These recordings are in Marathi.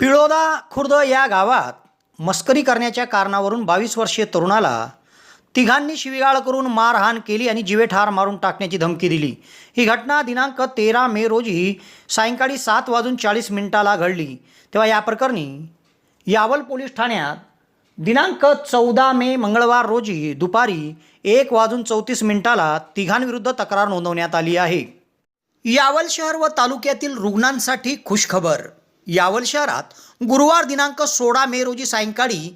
पिळोदा खुर्द या गावात मस्करी करण्याच्या कारणावरून बावीस वर्षीय तरुणाला तिघांनी शिवीगाळ करून मारहाण केली आणि जिवेठार मारून टाकण्याची धमकी दिली. ही घटना दिनांक तेरा मे रोजी सायंकाळी सात वाजून चाळीस मिनिटाला घडली. तेव्हा या प्रकरणी यावल पोलीस ठाण्यात दिनांक चौदा मे मंगळवार रोजी दुपारी एक वाजून चौतीस मिनिटाला तिघांविरुद्ध तक्रार नोंदवण्यात आली आहे. यावल शहर व तालुक्यातील रुग्णांसाठी खुशखबर यावल शहरात गुरुवार दिनांक सोळा मे रोजी सायंकाळी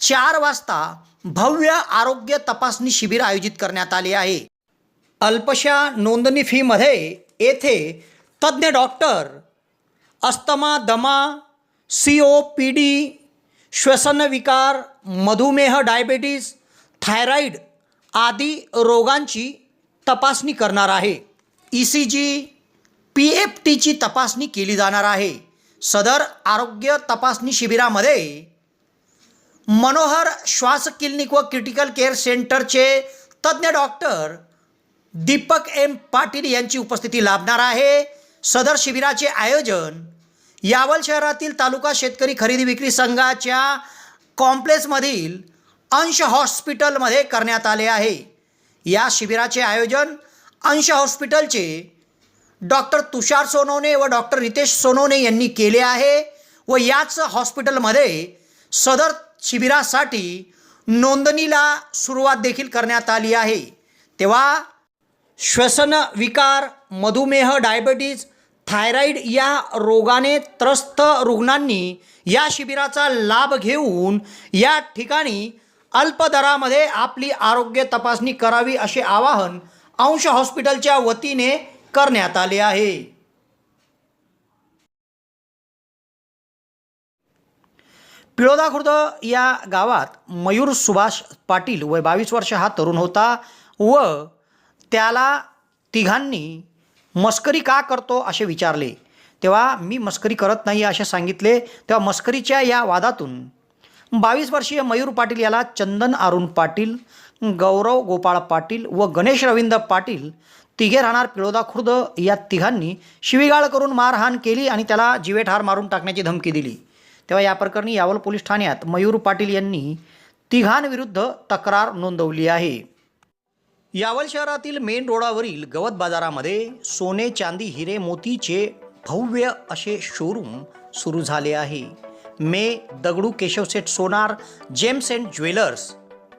चार वाजता भव्य आरोग्य तपासणी शिबिर आयोजित करण्यात आले आहे. अल्पशा नोंदणी फीमध्ये येथे तज्ज्ञ डॉक्टर अस्तमा दमा सी ओ पी डी श्वसनविकार मधुमेह डायबेटीस थायरॉईड आदी रोगांची तपासणी करणार आहे. E C G P F टीची तपासणी केली जाणार आहे. सदर आरोग्य तपासणी शिबिरामध्ये मनोहर श्वास क्लिनिक व क्रिटिकल केअर सेंटरचे तज्ज्ञ डॉक्टर दीपक एम पाटील यांची उपस्थिती लाभणार आहे. सदर शिबिराचे आयोजन यावल शहरातील तालुका शेतकरी खरेदी विक्री संघाच्या कॉम्प्लेक्समधील अंश हॉस्पिटलमध्ये करण्यात आले आहे. या शिबिराचे आयोजन अंश हॉस्पिटलचे डॉक्टर तुषार सोनवणे व डॉक्टर रितेश सोनवणे यांनी केले आहे व याच हॉस्पिटलमध्ये सदर शिबिरासाठी नोंदणीला सुरुवात देखील करण्यात आली आहे. तेव्हा श्वसन विकार मधुमेह डायबेटीज थायरॉईड या रोगाने त्रस्त रुग्णांनी या शिबिराचा लाभ घेऊन या ठिकाणी अल्प दरामध्ये आपली आरोग्य तपासणी करावी असे आवाहन अंश हॉस्पिटलच्या वतीने करण्यात आले आहे. पिळोदा खुर्द या गावात मयूर सुभाष पाटील वय बावीस वर्ष हा तरुण होता व त्याला तिघांनी मस्करी का करतो असे विचारले. तेव्हा मी मस्करी करत नाही असे सांगितले. तेव्हा मस्करीच्या या वादातून बावीस वर्षीय मयूर पाटील याला चंदन अरुण पाटील गौरव गोपाळ पाटील व गणेश रविंद्र पाटील तिघे राहणार पिळोदा खुर्द या तिघांनी शिवीगाळ करून मारहाण केली आणि त्याला जिवेठार मारून टाकण्याची धमकी दिली. तेव्हा या प्रकरणी यावल पोलीस ठाण्यात मयूर पाटील यांनी तिघांविरुद्ध तक्रार नोंदवली आहे. यावल शहरातील मेन रोडावरील गवत बाजारामध्ये सोने चांदी हिरे मोतीचे भव्य असे शोरूम सुरू झाले आहे. मे Dagdu Keshavseth Sonar gems and jewellers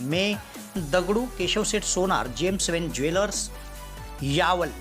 में दगड़ू केशव सेठ सोनार जेम्स वेन ज्वेलर्स यावल।